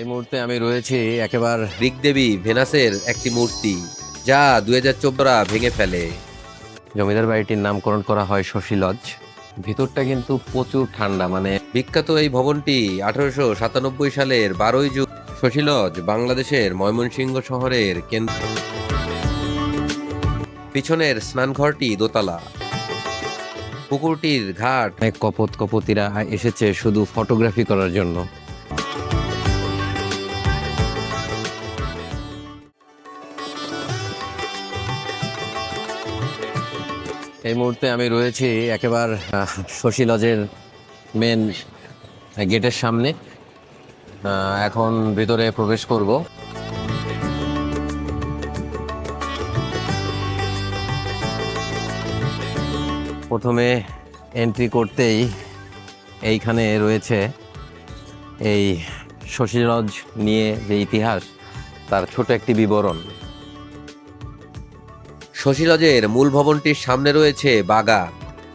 এই মুহূর্তে আমি রয়েছি একেবার ঋগদেবী ভেনাসের একটি মূর্তি, যা দুই হাজার চোদ্দরা ভেঙে ফেলে। জমিদার বাড়িটির নামকরণ করা হয় শশী লজ। ভিতরটা কিন্তু প্রচুর ঠান্ডা মানে বিখ্যাত এই ভবনটি আঠারোশো সাতানব্বই সালের বারোই জুন শশীলজ বাংলাদেশের ময়মনসিংহ শহরের কেন্দ্র। পিছনের স্নানঘরটি দোতলা। পুকুরটির ঘাট কপত কপতিরা এসেছে শুধু ফটোগ্রাফি করার জন্য। এই মুহূর্তে আমি রয়েছি একেবার শশী লজের মেন গেটের সামনে। এখন ভিতরে প্রবেশ করব। প্রথমে এন্ট্রি করতেই এইখানে রয়েছে এই শশীরজ নিয়ে যে ইতিহাস, তার ছোট একটি বিবরণ। শশীলজের মূল ভবনটির সামনে রয়েছে বাগান।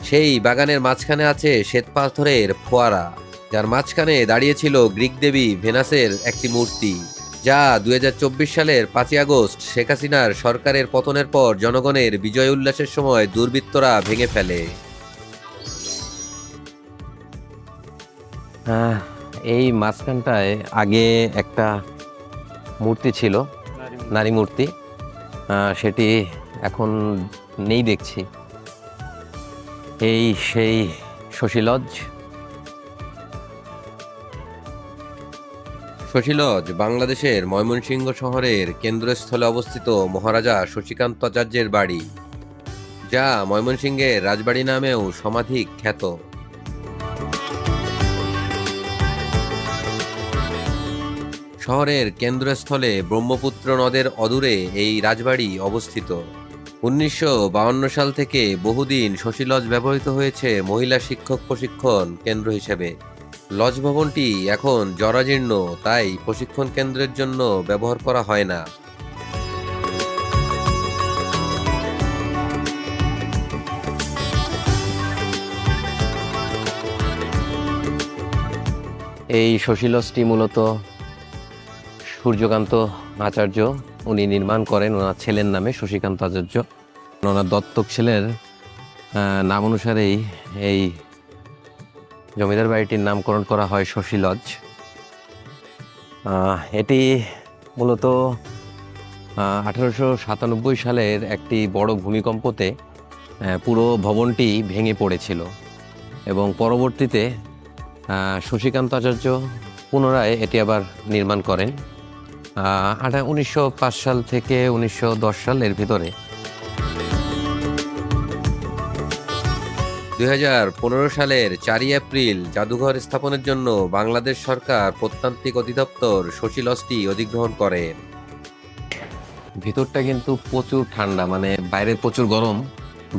সেই বাগানের মাঝখানে আছে শ্বেত পাথরের ফোয়ারা যার মাঝখানে দাঁড়িয়েছিল গ্রিক দেবী ভেনাসের একটি মূর্তি যা দু হাজার চব্বিশ সালের পাঁচই আগস্ট শেখ হাসিনার সরকারের পতনের পর জনগণের বিজয় উল্লাসের সময় দুর্বৃত্তরা ভেঙে ফেলে। এই মাঝখানটায় আগে একটা মূর্তি ছিল নারী মূর্তি। সেটি এখন নেই দেখছি। এই সেই শশীলজ শশীলজ বাংলাদেশের ময়মনসিংহ শহরের কেন্দ্রস্থলে অবস্থিত মহারাজা শশীকান্ত আচার্যের বাড়ি, যা ময়মনসিংহের রাজবাড়ি নামেও সমাধিক খ্যাত। শহরের কেন্দ্রস্থলে ব্রহ্মপুত্র নদের অদূরে এই রাজবাড়ি অবস্থিত। উনিশশো সাল থেকে বহুদিন শশী লজ ব্যবহৃত হয়েছে মহিলা শিক্ষক প্রশিক্ষণ কেন্দ্র হিসেবে। লজ ভবনটি এখন জরাজীর্ণ, তাই প্রশিক্ষণ কেন্দ্রের জন্য ব্যবহার করা হয় না। এই শশীলজটি মূলত সূর্যকান্ত আচার্য উনি নির্মাণ করেন, ওনার ছেলের নামে শশীকান্ত আচার্য। ওনার দত্তক ছেলের নাম অনুসারেই এই জমিদার বাড়িটির নামকরণ করা হয় শশী লজ। এটি মূলত আঠারোশো সাতানব্বই সালের একটি বড় ভূমিকম্পতে পুরো ভবনটি ভেঙে পড়েছিল এবং পরবর্তীতে শশীকান্ত আচার্য পুনরায় এটি আবার নির্মাণ করেন। আঠা উনিশশো পাঁচ সাল থেকে উনিশশো দশ সালের ভিতরে। দুই হাজার পনেরো সালের চারই এপ্রিল জাদুঘর স্থাপনের জন্য বাংলাদেশ সরকার প্রত্যান্তিক অধিদপ্তর শশীলজটি অধিগ্রহণ করে। ভিতরটা কিন্তু প্রচুর ঠান্ডা মানে বাইরে প্রচুর গরম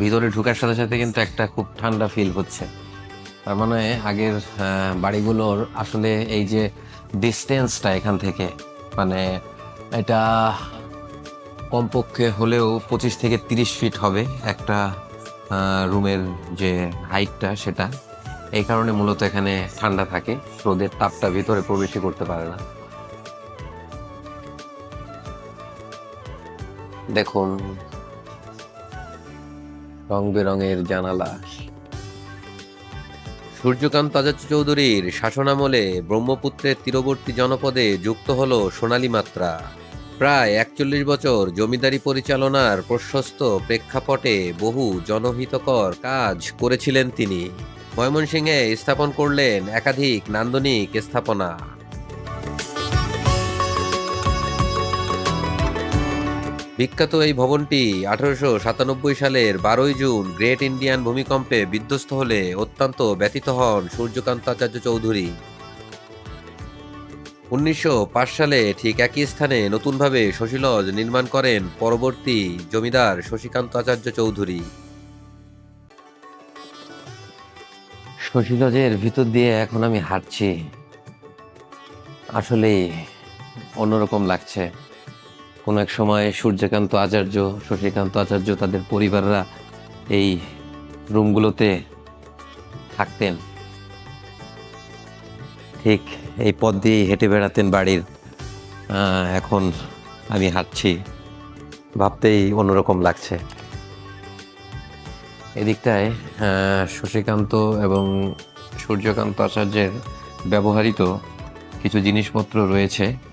ভিতরে ঢুকার সাথে সাথে কিন্তু একটা খুব ঠান্ডা ফিল হচ্ছে। তার মানে আগের বাড়িগুলোর আসলে এই যে ডিস্টেন্সটা এখান থেকে মানে এটা কমপক্ষে হলেও পঁচিশ থেকে তিরিশ ফিট হবে একটা রুমের যে হাইটটা সেটা। এই কারণে মূলত এখানে ঠান্ডা থাকে, রোদের তাপটা ভিতরে প্রবেশই করতে পারে না। দেখুন, রং বেরঙের জানালা সূর্যকান্ত আজাচ চৌধুরীর শাসনামলে ব্রহ্মপুত্রের তীরবর্তী জনপদে যুক্ত হল সোনালী মাত্রা। প্রায় একচল্লিশ বছর জমিদারি পরিচালনার প্রশস্ত প্রেক্ষাপটে বহু জনহিতকর কাজ করেছিলেন তিনি। ময়মনসিংহে স্থাপন করলেন একাধিক নান্দনিক স্থাপনা। বিখ্যাত এই ভবনটি আঠারোশো সাতানব্বই সালের বারোই জুন গ্রেট ইন্ডিয়ান ভূমিকম্পে বিধ্বস্ত হলে অত্যন্ত ব্যথিত হন সূর্যকান্ত আচার্য চৌধুরী। উনিশশো পাঁচ সালে ঠিক একই স্থানে নতুনভাবে শশীলজ নির্মাণ করেন পরবর্তী জমিদার শশীকান্ত আচার্য চৌধুরী। শশীলজের ভিতর দিয়ে এখন আমি হাঁটছি। আসলে অন্যরকম লাগছে। কোনো এক সময় সূর্যকান্ত আচার্য, শশীকান্ত আচার্য তাদের পরিবাররা এই রুমগুলোতে থাকতেন। ঠিক এই পথ দিয়েই হেঁটে বেড়াতেন বাড়ির। এখন আমি হাঁটছি। ভাবতেই অন্যরকম লাগছে। এদিকটায় শশীকান্ত এবং সূর্যকান্ত আচার্যের ব্যবহৃত কিছু জিনিসপত্র রয়েছে।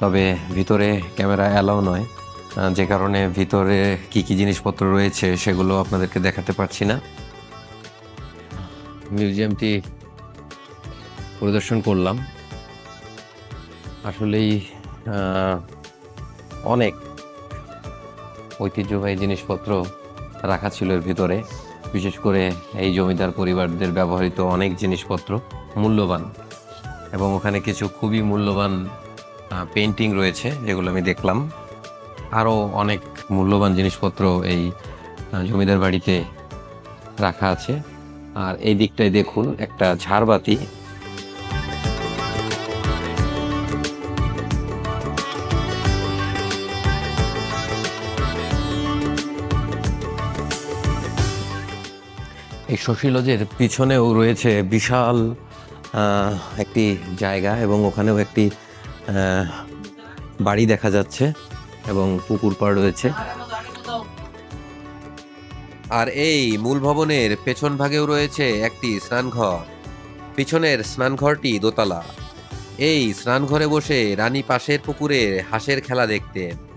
তবে ভিতরে ক্যামেরা অ্যালাও নয়। যে কারণে ভিতরে কি কি জিনিসপত্র রয়েছে সেগুলো আপনাদেরকে দেখাতে পারছি না। মিউজিয়ামটি পরিদর্শন করলাম। আসলেই অনেক ঐতিহ্যবাহী জিনিসপত্র রাখা ছিল এর ভিতরে। বিশেষ করে এই জমিদার পরিবারদের ব্যবহৃত অনেক জিনিসপত্র মূল্যবান এবং ওখানে কিছু খুবই মূল্যবান পেন্টিং রয়েছে, যেগুলো আমি দেখলাম। আরও অনেক মূল্যবান জিনিসপত্র এই জমিদার বাড়িতে রাখা আছে। আর এই দিকটায় দেখুন, একটা ঝাড়বাতি। এই শশী লজের পিছনেও রয়েছে বিশাল একটি জায়গা এবং ওখানেও একটি বাড়ি দেখা যাচ্ছে এবং পুকুর পাড় রয়েছে। আর এই মূল ভবনের পেছন ভাগেও রয়েছে একটি স্নানঘর। পিছনের স্নানঘরটি দোতলা। এই স্নানঘরে বসে রানী পাশের পুকুরে হাঁসের খেলা দেখতেন।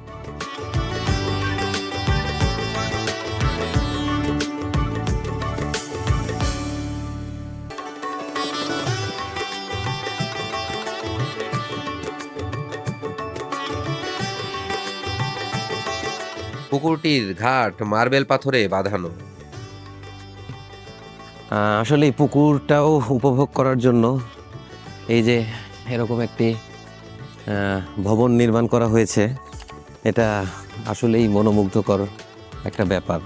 পুকুরটির ঘাট মার্বেল পাথরে বাঁধানো। আসলে এই পুকুরটাও উপভোগ করার জন্য এই যে এরকম একটি ভবন নির্মাণ করা হয়েছে, এটা আসলেই মনোমুগ্ধকর একটা ব্যাপার।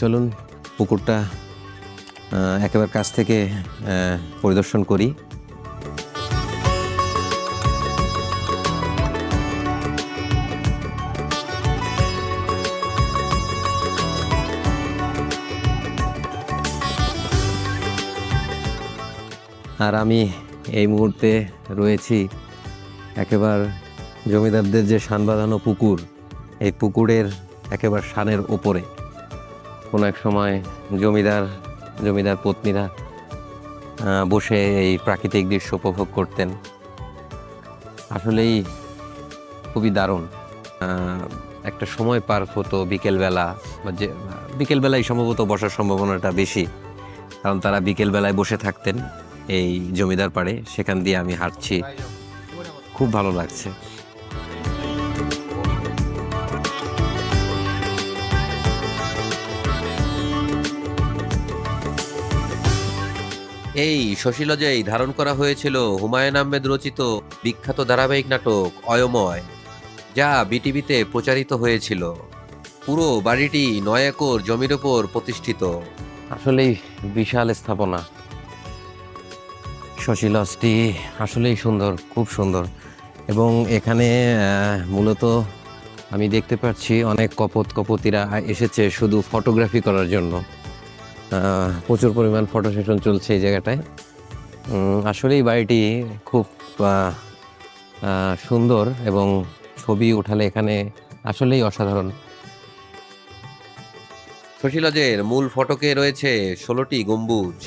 চলুন পুকুরটা একেবারে কাছ থেকে পরিদর্শন করি। আর আমি এই মুহূর্তে রয়েছি একেবারে জমিদারদের যে সান বাঁধানো পুকুর, এই পুকুরের একেবারে সানের ওপরে। কোনো এক সময় জমিদার জমিদার পত্নীরা বসে এই প্রাকৃতিক দৃশ্য উপভোগ করতেন। আসলেই খুবই দারুণ। একটা সময় পার হতো বিকেলবেলা, বা যে, বিকেলবেলায় সম্ভবত বসার সম্ভাবনাটা বেশি, কারণ তারা বিকেলবেলায় বসে থাকতেন। এই জমিদার পাড়ে, সেখান দিয়ে আমি হাঁটছি। খুব ভালো লাগছে। এই শশীলজেই ধারণ করা হয়েছিল হুমায়ুন আহমেদ রচিত বিখ্যাত ধারাবাহিক নাটক, অয়ময়, যা বিটিভিতে প্রচারিত হয়েছিল। পুরো বাড়িটি নয় একর জমির ওপর প্রতিষ্ঠিত। আসলেই বিশাল স্থাপনা। শশীলসটি আসলেই সুন্দর খুব সুন্দর। এবং এখানে মূলত আমি দেখতে পাচ্ছি অনেক কপত কপতিরা এসেছে শুধু ফটোগ্রাফি করার জন্য। প্রচুর পরিমাণ ফটো সেশন চলছে এই জায়গাটায়। উম, আসলেই বাড়িটি খুব সুন্দর এবং ছবি উঠালে এখানে আসলেই অসাধারণ। শশীলজের মূল ফটকে রয়েছে ষোলোটি গম্বুজ।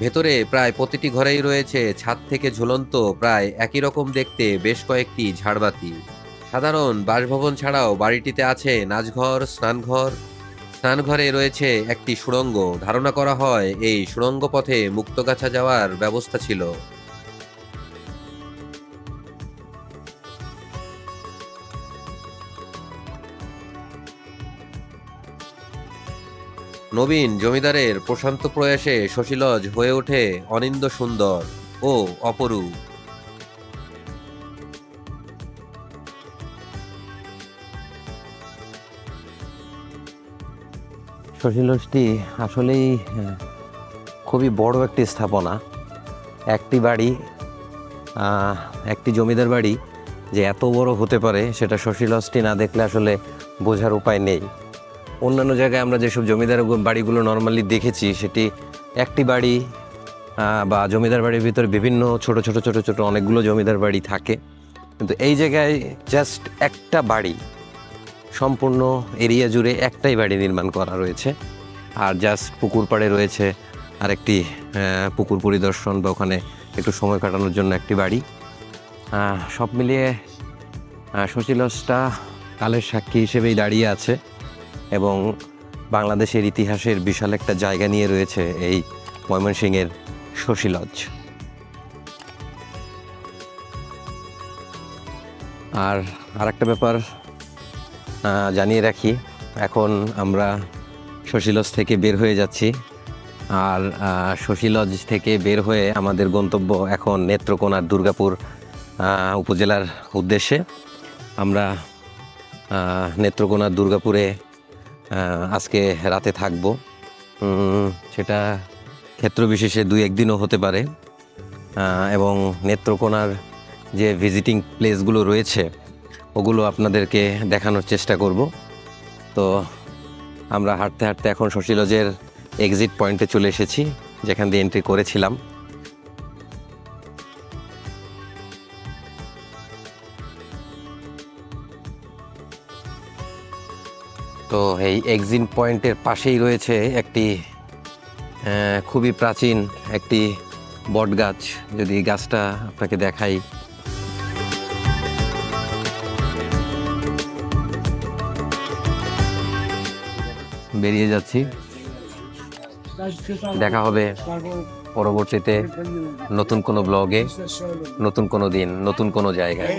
ভেতরে প্রায় প্রতিটি ঘরেই রয়েছে ছাদ থেকে ঝুলন্ত, প্রায় একই রকম দেখতে বেশ কয়েকটি ঝাড়বাতি। সাধারণ বাসভবন ছাড়াও বাড়িটিতে আছে নাচঘর, স্নানঘর। স্নানঘরে রয়েছে একটি সুড়ঙ্গ। ধারণা করা হয় এই সুড়ঙ্গ পথে মুক্তগাছা যাওয়ার ব্যবস্থা ছিল। নবীন জমিদারের প্রশান্ত প্রয়াসে শশীলজ হয়ে ওঠে অনিন্দ সুন্দর ও অপরূপ। শশীলসটি আসলেই খুবই বড় একটি স্থাপনা। একটি বাড়ি একটি জমিদার বাড়ি যে এত বড় হতে পারে সেটা শশীলসটি না দেখলে আসলে বোঝার উপায় নেই। অন্যান্য জায়গায় আমরা যেসব জমিদার বাড়িগুলো নর্মালি দেখেছি সেটি একটি বাড়ি বা জমিদার বাড়ির ভিতরে বিভিন্ন ছোট ছোট ছোট ছোট অনেকগুলো জমিদার বাড়ি থাকে। কিন্তু এই জায়গায় জাস্ট একটা বাড়ি সম্পূর্ণ এরিয়া জুড়ে একটাই বাড়ি নির্মাণ করা রয়েছে। আর জাস্ট পুকুর পাড়ে রয়েছে আরেকটি পুকুর পরিদর্শন বা ওখানে একটু সময় কাটানোর জন্য একটি বাড়ি। সব মিলিয়ে আহ, কালের সাক্ষী হিসেবেই দাঁড়িয়ে আছে। এবং বাংলাদেশের ইতিহাসের বিশাল একটা জায়গা নিয়ে রয়েছে এই ময়মনসিংহের শশী লজ। আর একটা ব্যাপার জানিয়ে রাখি, এখন আমরা শশীলজ থেকে বের হয়ে যাচ্ছি। আর শশীলজ থেকে বের হয়ে আমাদের গন্তব্য এখন নেত্রকোনার দুর্গাপুর উপজেলার উদ্দেশ্যে। আমরা নেত্রকোনার দুর্গাপুরে আজকে রাতে থাকব। সেটা ক্ষেত্র বিশেষে দুই একদিনও হতে পারে। এবং নেত্রকোনার যে ভিজিটিং প্লেসগুলো রয়েছে, ওগুলো আপনাদেরকে দেখানোর চেষ্টা করব। তো আমরা হাঁটতে হাঁটতে এখন শশীলজের এক্সিট পয়েন্টে চলে এসেছি, যেখান দিয়ে এন্ট্রি করেছিলাম। তো এই এক্সিন পয়েন্টের পাশেই রয়েছে একটি খুবই প্রাচীন একটি বট গাছ। যদি গাছটা আপনাকে দেখাই। বেরিয়ে যাচ্ছি। দেখা হবে পরবর্তীতে নতুন কোনো ব্লগে নতুন কোনো দিন, নতুন কোনো জায়গায়।